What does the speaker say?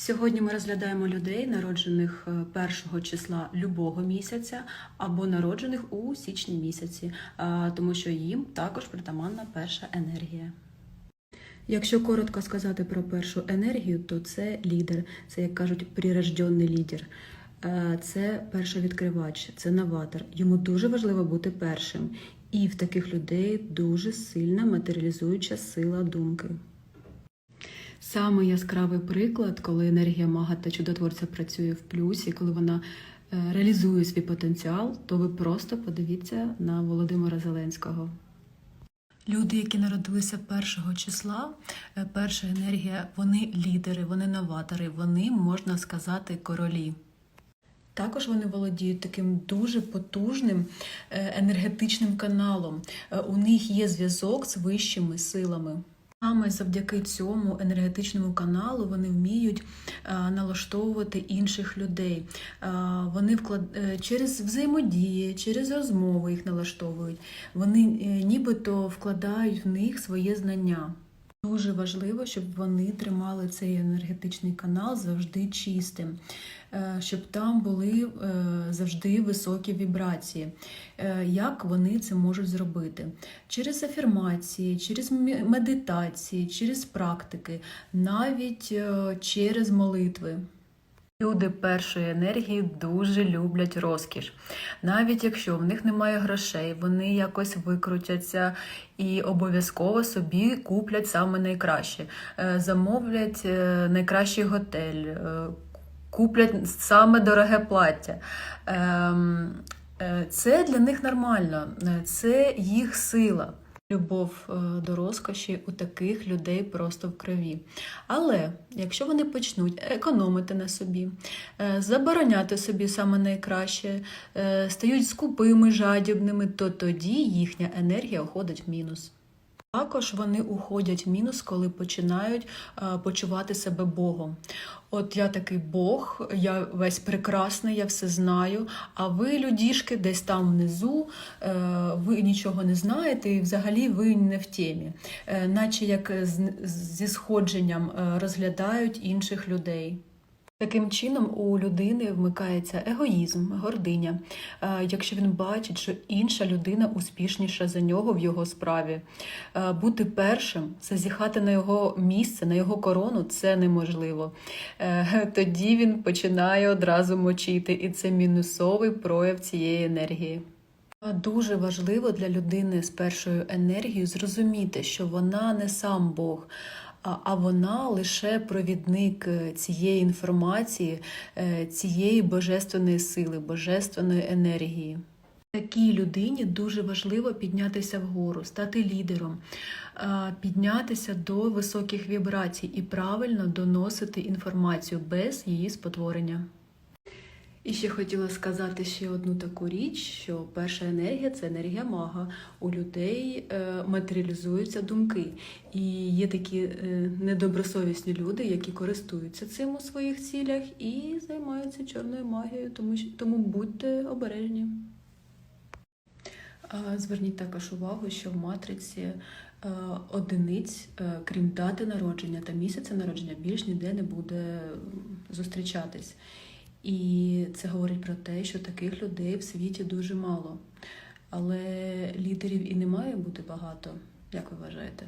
Сьогодні ми розглядаємо людей, народжених е, першого числа любого місяця або народжених у січні місяці, тому що їм також притаманна перша енергія. Якщо коротко сказати про першу енергію, то це лідер, це як кажуть, прирожденний лідер. Е, Це першовідкривач, це новатор. Йому дуже важливо бути першим. І в таких людей дуже сильна матеріалізуюча сила думки. Саме яскравий приклад, коли енергія мага та чудотворця працює в плюсі, коли вона е, реалізує свій потенціал, то ви просто подивіться на Володимира Зеленського. Люди, які народилися першого числа, е, перша енергія, вони лідери, вони новатори, вони, можна сказати, королі. Також вони володіють таким дуже потужним е, енергетичним каналом. У них є зв'язок з вищими силами. Саме завдяки цьому енергетичному каналу вони вміють е, налаштовувати інших людей. Е, Вони вклад... е, через взаємодії, через розмови їх налаштовують. Вони нібито вкладають в них своє знання. Дуже важливо, щоб вони тримали цей енергетичний канал завжди чистим, е, щоб там були е, завжди високі вібрації. Е, Як вони це можуть зробити? Через афірмації, через медитації, через практики, навіть через молитви. Люди першої енергії дуже люблять розкіш. Навіть якщо в них немає грошей, вони якось викрутяться і обов'язково собі куплять саме найкраще. Е, Замовлять е, найкращий готель, е, куплять саме дороге плаття. Ем, Це для них нормально, це їх сила. Любов е, до розкоші у таких людей просто в крові. Але якщо вони почнуть економити на собі, е, забороняти собі саме найкраще, е, стають скупими, жадібними, то тоді їхня енергія уходить в мінус. Також вони уходять в мінус, коли починають е, почувати себе Богом. От я такий Бог, я весь прекрасний, я все знаю. А ви, людішки, десь там внизу, е, ви нічого не знаєте, і взагалі ви не в темі, Е, наче як зі сходженням розглядають інших людей. Таким чином у людини вмикається егоїзм, гординя. Е, Якщо він бачить, що інша людина успішніша за нього в його справі, Е, бути першим, зазіхати на його місце, на його корону це неможливо. Е, Тоді він починає одразу мочити, і це мінусовий прояв цієї енергії. Дуже важливо для людини з першою енергією зрозуміти, що вона не сам Бог, а вона лише провідник е, цієї інформації, е, цієї божественної сили, божественної енергії. Такій людині дуже важливо піднятися вгору, стати лідером, піднятися до високих вібрацій і правильно доносити інформацію без її спотворення. І ще хотіла сказати ще одну таку річ, що перша енергія це енергія мага. У людей е, матеріалізуються думки. І є такі е, недобросовісні люди, які користуються цим у своїх цілях і займаються чорною магією, тому, тому будьте обережні. Зверніть також увагу, що в матриці е, одиниць, крім дати народження та місяця народження, більш ніде не буде зустрічатись. І це говорить про те, що таких людей в світі дуже мало. Але лідерів і не має бути багато, як ви вважаєте?